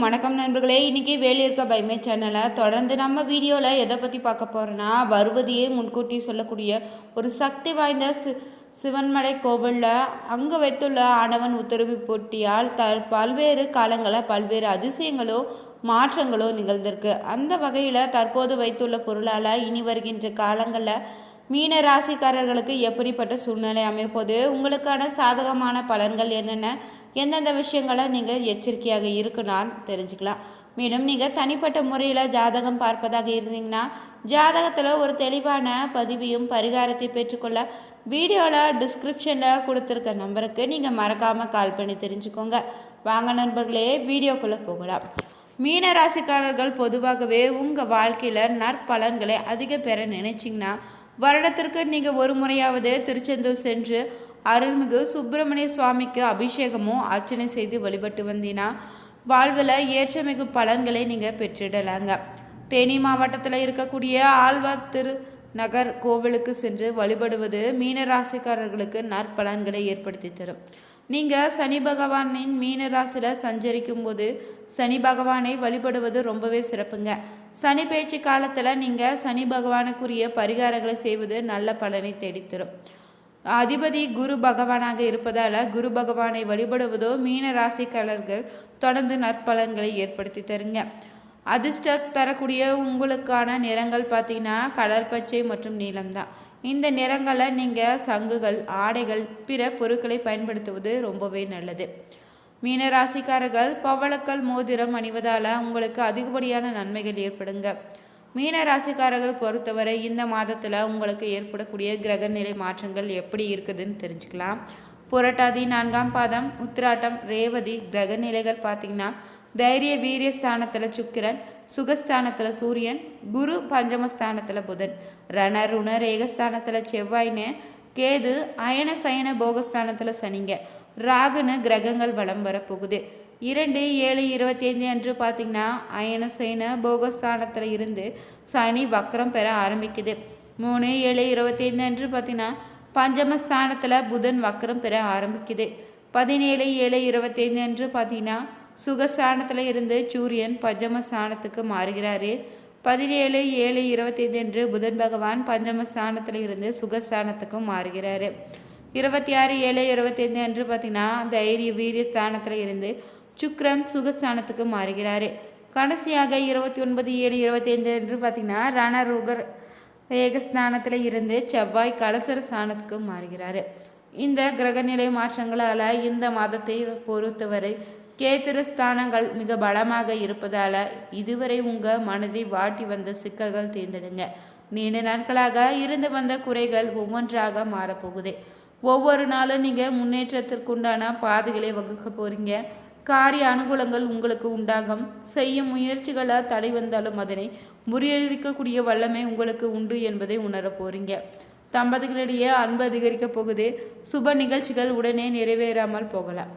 வணக்கம் நண்பர்களே. இன்றைக்கி வேலியிருக்க பைமே சேனலை தொடர்ந்து நம்ம வீடியோவில் எதை பற்றி பார்க்க போகிறோன்னா வருவதையே முன்கூட்டி சொல்லக்கூடிய ஒரு சக்தி வாய்ந்த சி சிவன்மலை கோவிலில் அங்கே வைத்துள்ள ஆண்டவன் உத்தரவு போட்டியால் த பல்வேறு காலங்களில் பல்வேறு அதிசயங்களோ மாற்றங்களோ நிகழ்ந்திருக்கு. அந்த வகையில் தற்போது வைத்துள்ள பொருளால் இனி வருகின்ற காலங்களில் மீன ராசிக்காரர்களுக்கு எப்படிப்பட்ட சூழ்நிலை அமைப்போது உங்களுக்கான சாதகமான பலன்கள் என்னென்ன? எந்தெந்த விஷயங்களை நீங்கள் எச்சரிக்கையாக இருக்குனான்னு தெரிஞ்சுக்கலாம். மேலும் நீங்கள் தனிப்பட்ட முறையில் ஜாதகம் பார்ப்பதாக இருந்தீங்கன்னா ஜாதகத்தில் ஒரு தெளிவான பதிவையும் பரிகாரத்தை பெற்றுக்கொள்ள வீடியோவில் டிஸ்கிரிப்ஷனில் கொடுத்துருக்க நம்பருக்கு நீங்கள் மறக்காமல் கால் பண்ணி தெரிஞ்சுக்கோங்க. வாங்க நண்பர்களே வீடியோக்குள்ளே போகலாம். மீன ராசிக்காரர்கள் பொதுவாகவே உங்கள் வாழ்க்கையில் நற்பலன்களை அதிக பெற நினைச்சிங்கன்னா வருடத்திற்கு நீங்கள் ஒரு முறையாவது திருச்செந்தூர் சென்று அருள்மிகு சுப்பிரமணிய சுவாமிக்கு அபிஷேகமும் அர்ச்சனை செய்து வழிபட்டு வந்தீங்கன்னா வாழ்வில் ஏற்றமிகு பலன்களை நீங்கள் பெற்றிடலாங்க. தேனி மாவட்டத்தில் இருக்கக்கூடிய ஆழ்வார் திரு நகர் கோவிலுக்கு சென்று வழிபடுவது மீன ராசிக்காரர்களுக்கு நற்பலன்களை ஏற்படுத்தி தரும். நீங்கள் சனி பகவானின் மீன ராசியில் சஞ்சரிக்கும் போது சனி பகவானை வழிபடுவது ரொம்பவே சிறப்புங்க. சனி பேச்சு காலத்தில் நீங்கள் சனி பகவானுக்குரிய பரிகாரங்களை செய்வது நல்ல பலனை தேடித்தரும். அதிபதி குரு பகவானாக இருப்பதால் குரு பகவானை வழிபடுவதோ மீன ராசிக்காரர்கள் தொடர்ந்து நற்பலன்களை ஏற்படுத்தி தருங்க. அதிர்ஷ்ட தரக்கூடிய உங்களுக்கான நிறங்கள் பார்த்தீங்கன்னா கடல் பச்சை மற்றும் நீளம்தான் இந்த நிறங்களை நீங்கள் சங்குகள் ஆடைகள் பிற பொருட்களை பயன்படுத்துவது ரொம்பவே நல்லது. மீனராசிக்காரர்கள் பவளக்கல் மோதிரம் அணிவதால் உங்களுக்கு அதிகப்படியான நன்மைகள் ஏற்படுங்க. மீன ராசிக்காரர்கள் பொறுத்தவரை இந்த மாதத்தில் உங்களுக்கு ஏற்படக்கூடிய கிரக நிலை மாற்றங்கள் எப்படி இருக்குதுன்னு தெரிஞ்சுக்கலாம். புரட்டாதி நான்காம் பாதம் உத்திராட்டம் ரேவதி கிரக நிலைகள் பார்த்திங்கன்னா தைரிய வீரிய ஸ்தானத்தில் சுக்கிரன் சுகஸ்தானத்தில் சூரியன் குரு பஞ்சமஸ்தானத்தில் புதன். ரண ருண ரேகஸ்தானத்தில் செவ்வாய்னு கேது அயன சயன போகஸ்தானத்தில் சனிங்க. ராகுன்னு கிரகங்கள் வலம் வரப்போகுது. இரண்டு ஏழு இருபத்தி ஐந்து அன்று பார்த்திங்கன்னா அயன சைன போகஸ்தானத்தில் இருந்து சனி வக்கரம் பெற ஆரம்பிக்குது. மூணு ஏழு இருபத்தி ஐந்து அன்று பார்த்திங்கன்னா பஞ்சமஸ்தானத்தில் புதன் வக்கரம் பெற ஆரம்பிக்குது. பதினேழு ஏழு இருபத்தைந்து அன்று பார்த்திங்கன்னா சுகஸ்தானத்தில் இருந்து சூரியன் பஞ்சமஸ்தானத்துக்கு மாறுகிறாரு. பதினேழு ஏழு இருபத்தைந்து அன்று புதன் பகவான் பஞ்சமஸ்தானத்தில் இருந்து சுகஸ்தானத்துக்கும் மாறுகிறாரு. இருபத்தி ஆறு ஏழு இருபத்தைந்து அன்று பார்த்திங்கன்னா தைரிய வீரிய ஸ்தானத்தில் இருந்து சுக்ரன் சுகஸ்தானத்துக்கு மாறுகிறார். கடைசியாக இருபத்தி ஒன்பது ஏழு இருபத்தைந்து என்று பார்த்திங்கன்னா ரணருகர் ஏகஸ்தானத்தில் இருந்து செவ்வாய் கலசர ஸ்தானத்துக்கு மாறுகிறார். இந்த கிரகநிலை மாற்றங்களால் இந்த மாதத்தை பொறுத்தவரை கேத்திர ஸ்தானங்கள் மிக பலமாக இருப்பதால் இதுவரை உங்கள் மனதை வாட்டி வந்த சிக்கல்கள் தேர்ந்தெடுங்க. நீண்ட நாட்களாக இருந்து வந்த குறைகள் ஒவ்வொன்றாக மாறப்போகுது. ஒவ்வொரு நாளும் நீங்கள் முன்னேற்றத்திற்குண்டான பாதைகளை வகுக்க போகிறீங்க காரிய அனுகூலங்கள் உங்களுக்கு உண்டாகும். செய்யும் முயற்சிகளால் தடை வந்தாலும் அதனை முறியடிக்கக்கூடிய வல்லமை உங்களுக்கு உண்டு என்பதை உணர போறீங்க. தம்பதிகளிடையே அன்பு அதிகரிக்க போகுது. சுப நிகழ்ச்சிகள் உடனே நிறைவேறாமல் போகலாம்.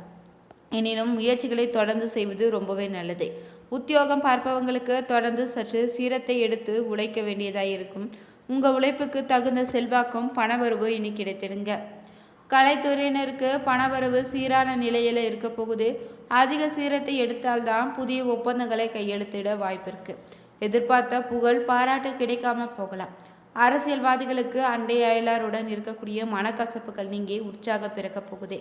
எனினும் முயற்சிகளை தொடர்ந்து செய்வது ரொம்பவே நல்லது. உத்தியோகம் பார்ப்பவங்களுக்கு தொடர்ந்து சற்று சீரத்தை எடுத்து உழைக்க வேண்டியதாக இருக்கும். உங்கள் உழைப்புக்கு தகுந்த செல்வாக்கும் பணவரவு இனி கிடைத்திருங்க கலைத்துறையினருக்கு பணவரவு சீரான நிலையில் இருக்க போகுது. அதிக சீரத்தை எடுத்தால்தான் புதிய ஒப்பந்தங்களை கையெழுத்திட வாய்ப்பிருக்கு. எதிர்பார்த்த புகழ் பாராட்டு கிடைக்காம போகலாம். அரசியல்வாதிகளுக்கு அண்டை அயலாருடன் இருக்கக்கூடிய மனக்கசப்புகள் நீங்கி உற்சாக பிறக்க போகுதே.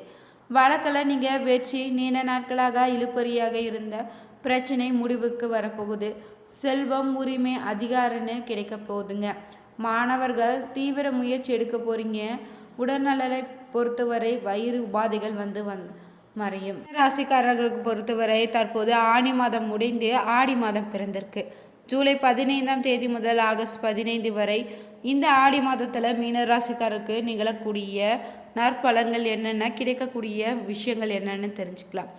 வழக்கில் நீங்கள் வெற்றி நீண்ட நாட்களாக இழுப்பறியாக இருந்த பிரச்சனை முடிவுக்கு வரப்போகுது. செல்வம் உரிமை அதிகாரன்னு கிடைக்க போகுதுங்க. மாணவர்கள் தீவிர முயற்சி எடுக்க போகிறீங்க உடல்நலனை பொறுத்தவரை வயிறு உபாதைகள் வந்து வந்து மறையும். ராசிக்காரர்களுக்கு பொறுத்தவரை தற்போது ஆணி மாதம் முடிந்து ஆடி மாதம் பிறந்திருக்கு. ஜூலை பதினைந்தாம் தேதி முதல் ஆகஸ்ட் பதினைந்து வரை இந்த ஆடி மாதத்தில் மீனராசிக்காரருக்கு நிகழக்கூடிய நற்பலன்கள் என்னென்ன கிடைக்கக்கூடிய விஷயங்கள் என்னென்னு தெரிஞ்சுக்கலாம்.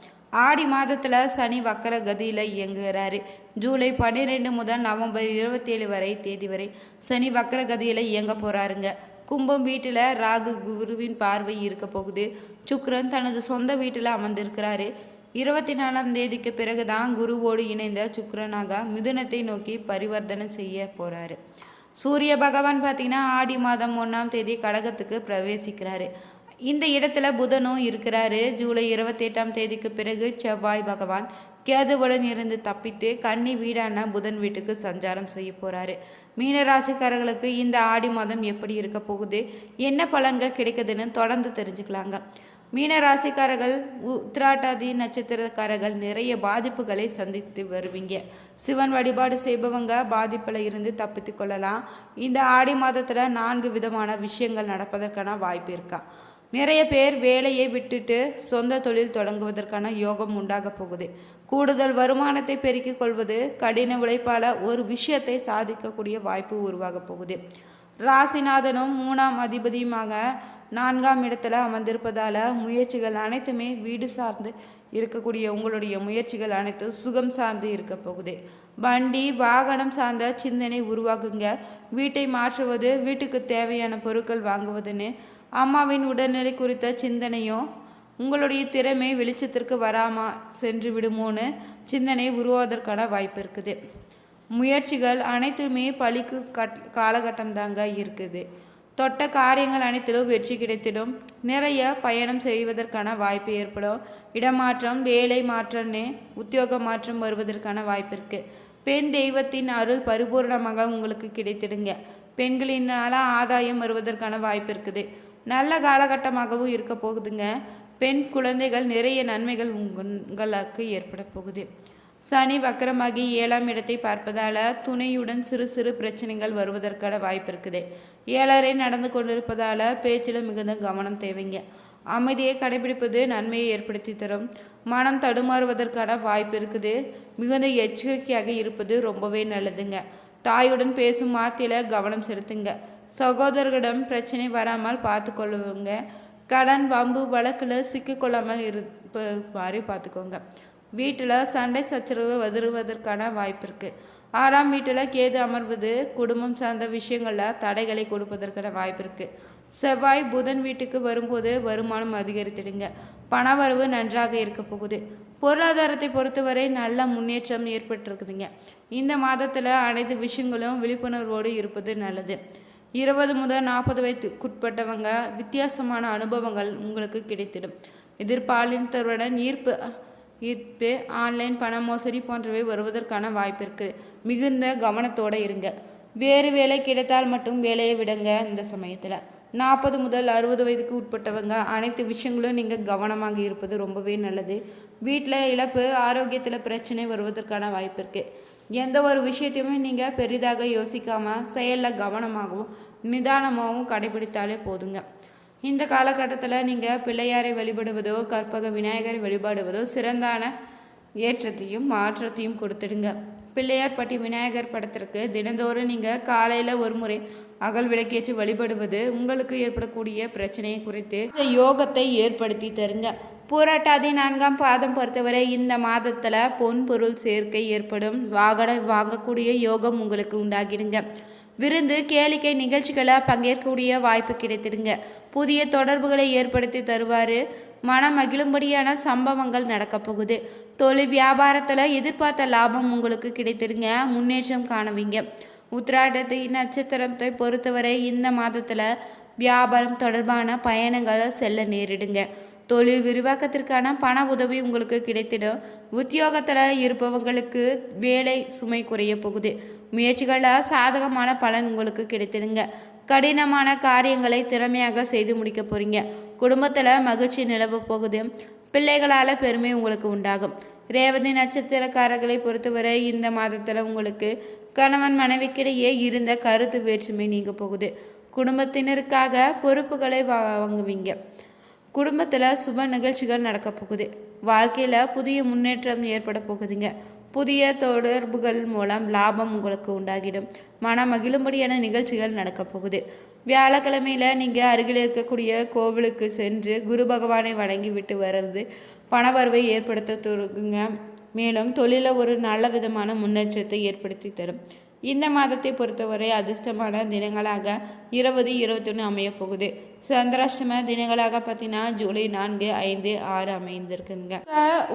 ஆடி மாதத்தில் சனி வக்கர கதியில் இயங்குகிறாரு. ஜூலை பன்னிரெண்டு முதல் நவம்பர் இருபத்தேழு வரை தேதி வரை சனி வக்கர கதியில் இயங்க போகிறாருங்க கும்பம் வீட்டில் ராகு குருவின் பார்வை இருக்க போகுது. சுக்ரன் தனது சொந்த வீட்டில் அமர்ந்திருக்கிறாரு. இருபத்தி நாலாம் தேதிக்கு பிறகு தான் குருவோடு இணைந்த சுக்ரனாக மிதுனத்தை நோக்கி பரிவர்த்தனை செய்ய போகிறாரு சூரிய பகவான் பார்த்தீங்கன்னா ஆடி மாதம் ஒன்றாம் தேதி கடகத்துக்கு பிரவேசிக்கிறாரு. இந்த இடத்துல புதனும் இருக்கிறாரு. ஜூலை இருபத்தி எட்டாம் தேதிக்கு பிறகு செவ்வாய் பகவான் கேதுவுடன் இருந்து தப்பித்து கன்னி வீடான புதன் வீட்டுக்கு சஞ்சாரம் செய்ய போகிறாரு மீனராசிக்காரர்களுக்கு இந்த ஆடி மாதம் எப்படி இருக்க போகுது? என்ன பலன்கள் கிடைக்குதுன்னு தொடர்ந்து தெரிஞ்சுக்கலாங்க. மீனராசிக்காரர்கள் உத்ராட்டாதி நட்சத்திரக்காரர்கள் நிறைய பாதிப்புகளை சந்தித்து வருவீங்க. சிவன் வழிபாடு செய்பவங்க பாதிப்பில் இருந்து தப்பித்து கொள்ளலாம். இந்த ஆடி மாதத்தில் நான்கு விதமான விஷயங்கள் நடப்பதற்கான வாய்ப்பு இருக்கா? நிறைய பேர் வேலையை விட்டுட்டு சொந்த தொழில் தொடங்குவதற்கான யோகம் உண்டாக போகுது. கூடுதல் வருமானத்தை பெருக்கிக் கொள்வது கடின உழைப்பால் ஒரு விஷயத்தை சாதிக்கக்கூடிய வாய்ப்பு உருவாக போகுது. ராசிநாதனும் மூணாம் அதிபதியுமாக நான்காம் இடத்துல அமர்ந்திருப்பதால் முயற்சிகள் அனைத்துமே வீடு சார்ந்து இருக்கக்கூடிய உங்களுடைய முயற்சிகள் அனைத்தும் சுகம் சார்ந்து இருக்க போகுது. வண்டி வாகனம் சார்ந்த சிந்தனை உருவாக்குங்க. வீட்டை மாற்றுவது வீட்டுக்கு தேவையான பொருட்கள் வாங்குவதுன்னு அம்மாவின் உடல்நிலை குறித்த சிந்தனையோ உங்களுடைய திறமை வெளிச்சத்திற்கு வராமா சென்று விடுமோன்னு சிந்தனை உருவாவதற்கான வாய்ப்பு இருக்குது. முயற்சிகள் அனைத்துமே பழிக்கு கட் காலகட்டம் தாங்க இருக்குது. தொட்ட காரியங்கள் அனைத்திலும் வெற்றி கிடைத்திடும். நிறைய பயணம் செய்வதற்கான வாய்ப்பு ஏற்படும். இடமாற்றம் வேலை மாற்றம்னு உத்தியோக மாற்றம் வருவதற்கான வாய்ப்பு இருக்குது பெண் தெய்வத்தின் அருள் பரிபூர்ணமாக உங்களுக்கு கிடைத்திடுங்க. பெண்களினால் ஆதாயம் வருவதற்கான வாய்ப்பு இருக்குது. நல்ல காலகட்டமாகவும் இருக்க போகுதுங்க. பெண் குழந்தைகள் நிறைய நன்மைகள் உங்களுக்கு ஏற்பட போகுது. சனி வக்கரமாகி ஏழாம் இடத்தை பார்ப்பதால் துணையுடன் சிறு சிறு பிரச்சனைகள் வருவதற்கான வாய்ப்பு இருக்குது. ஏழரை நடந்து கொண்டிருப்பதால் பேச்சில் மிகுந்த கவனம் தேவைங்க. அமைதியை கடைபிடிப்பது நன்மையை ஏற்படுத்தி தரும். மனம் தடுமாறுவதற்கான வாய்ப்பு இருக்குது. மிகுந்த எச்சரிக்கையாக இருப்பது ரொம்பவே நல்லதுங்க. தாயுடன் பேசும் மாத்தில கவனம் செலுத்துங்க. சகோதரர்களிடம் பிரச்சனை வராமல் பார்த்து கொள்ளுவங்க கடன் வம்பு வழக்கில் சிக்கிக்கொள்ளாமல் இருப்ப மாதிரி பார்த்துக்கோங்க. வீட்டில் சண்டை சச்சரவு வருவதற்கான வாய்ப்பு இருக்குது ஆறாம் வீட்டில் கேது அமர்வது குடும்பம் சார்ந்த விஷயங்களில் தடைகளை கொடுப்பதற்கான வாய்ப்பு இருக்குது செவ்வாய் புதன் வீட்டுக்கு வரும்போது வருமானம் அதிகரித்திடுங்க. பணவரவு நன்றாக இருக்க போகுது. பொருளாதாரத்தை பொறுத்தவரை நல்ல முன்னேற்றம் ஏற்பட்டிருக்குதுங்க. இந்த மாதத்தில் அனைத்து விஷயங்களும் விழிப்புணர்வோடு இருப்பது நல்லது. இருபது முதல் நாற்பது வயதுக்குட்பட்டவங்க வித்தியாசமான அனுபவங்கள் உங்களுக்கு கிடைத்திடும். எதிர்பாலினத்தருடன் ஈர்ப்பு ஈர்ப்பு ஆன்லைன் பண மோசடி போன்றவை வருவதற்கான வாய்ப்பு இருக்குது மிகுந்த கவனத்தோடு இருங்க. வேறு வேலை கிடைத்தால் மட்டும் வேலையை விடுங்க இந்த சமயத்தில். நாற்பது முதல் அறுபது வயதுக்கு உட்பட்டவங்க அனைத்து விஷயங்களும் நீங்கள் கவனமாக இருப்பது ரொம்பவே நல்லது. வீட்டில் இழப்பு ஆரோக்கியத்தில் பிரச்சனை வருவதற்கான வாய்ப்பு இருக்குது எந்த ஒரு விஷயத்தையுமே நீங்கள் பெரிதாக யோசிக்காமல் செயலில் கவனமாகவும் நிதானமாகவும் கடைபிடித்தாலே போதுங்க. இந்த காலகட்டத்தில் நீங்கள் பிள்ளையாரை வழிபடுவதோ கற்பக விநாயகரை வழிபாடுவதோ சிறந்தான ஏற்றத்தையும் மாற்றத்தையும் கொடுத்துடுங்க. பிள்ளையார் பட்டி விநாயகர் படத்திற்கு தினந்தோறும் நீங்கள் காலையில் ஒரு முறை அகல் விளக்கேற்றி வழிபடுவது உங்களுக்கு ஏற்படக்கூடிய பிரச்சனையை குறித்து யோகத்தை ஏற்படுத்தி தருங்க. பூராட்டாதி நான்காம் பாதம் பொறுத்தவரை இந்த மாதத்தில் பொன் பொருள் சேர்க்கை ஏற்படும். வாகனம் வாங்கக்கூடிய யோகம் உங்களுக்கு உண்டாகிடுங்க. விருந்து கேளிக்கை நிகழ்ச்சிகளை பங்கேற்கக்கூடிய வாய்ப்பு கிடைத்திடுங்க. புதிய தொடர்புகளை ஏற்படுத்தி தருவார். மனம் மகிழும்படியான சம்பவங்கள் நடக்கப் போகுது. தொழில் வியாபாரத்தில் எதிர்பார்த்த லாபம் உங்களுக்கு கிடைத்திருங்க முன்னேற்றம் காணுவீங்க. உத்ராடத்து நட்சத்திரத்தை பொறுத்தவரை இந்த மாதத்தில் வியாபாரம் தொடர்பான பயணங்களை செல்ல நேரிடுங்க. தொழில் விரிவாக்கத்திற்கான பண உதவி உங்களுக்கு கிடைத்திடும். உத்தியோகத்தில் இருப்பவங்களுக்கு வேலை சுமை குறைய போகுது. முயற்சிகளில் சாதகமான பலன் உங்களுக்கு கிடைத்திடுங்க. கடினமான காரியங்களை திறமையாக செய்து முடிக்க போகிறீங்க குடும்பத்தில் மகிழ்ச்சி நிலவ போகுது. பிள்ளைகளால் பெருமை உங்களுக்கு உண்டாகும். ரேவதி நட்சத்திரக்காரர்களை பொறுத்தவரை இந்த மாதத்தில் உங்களுக்கு கணவன் மனைவிக்கிடையே இருந்த கருத்து வேற்றுமை நீங்க போகுது. குடும்பத்தினருக்காக பொறுப்புகளை வாங்குவீங்க. குடும்பத்தில் சுப நிகழ்ச்சிகள் நடக்க போகுது. வாழ்க்கையில் புதிய முன்னேற்றம் ஏற்பட போகுதுங்க. புதிய தொடர்புகள் மூலம் லாபம் உங்களுக்கு உண்டாகிடும். மன மகிழும்படியான நிகழ்ச்சிகள் நடக்கப் போகுது. வியாழக்கிழமையில் நீங்கள் அருகில் இருக்கக்கூடிய கோவிலுக்கு சென்று குரு பகவானை வணங்கி விட்டு வர்றது பணவரவை ஏற்படுத்த தொடங்குங்க. மேலும் தொழிலில் ஒரு நல்ல விதமான முன்னேற்றத்தை ஏற்படுத்தி தரும். இந்த மாதத்தை பொறுத்தவரை அதிர்ஷ்டமான தினங்களாக இருபது இருபத்தொன்று அமையப் போகுது. சந்திராஷ்டம தினங்களாக பார்த்தீங்கன்னா ஜூலை நான்கு ஐந்து ஆறு அமைந்திருக்குங்க.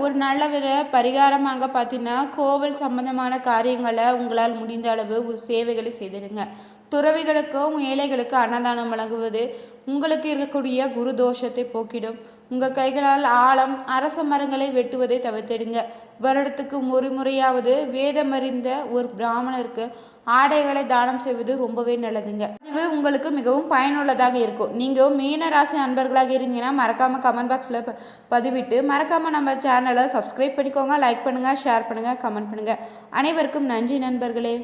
ஒரு நல்ல வித பரிகாரமாக பார்த்தீங்கன்னா கோவில் சம்பந்தமான காரியங்களை உங்களால் முடிந்த அளவு சேவைகளை செய்திடுங்க. துறவிகளுக்கும் ஏழைகளுக்கும் அன்னதானம் வழங்குவது உங்களுக்கு இருக்கக்கூடிய குரு தோஷத்தை போக்கிடும். உங்கள் கைகளால் ஆழம் அரச மரங்களை வெட்டுவதை தவிர்த்திடுங்க. வருடத்துக்கு ஒரு முறையாவது வேதமறிந்த ஒரு பிராமணருக்கு ஆடைகளை தானம் செய்வது ரொம்பவே நல்லதுங்க. இது உங்களுக்கு மிகவும் பயனுள்ளதாக இருக்கும். நீங்கள் மீன ராசி அன்பர்களாக இருந்தீங்கன்னா மறக்காமல் கமெண்ட் பாக்ஸில் பதிவிட்டு மறக்காமல் நம்ம சேனலை சப்ஸ்கிரைப் பண்ணிக்கோங்க லைக் பண்ணுங்கள் ஷேர் பண்ணுங்கள் கமெண்ட் பண்ணுங்கள் அனைவருக்கும் நன்றி நண்பர்களே.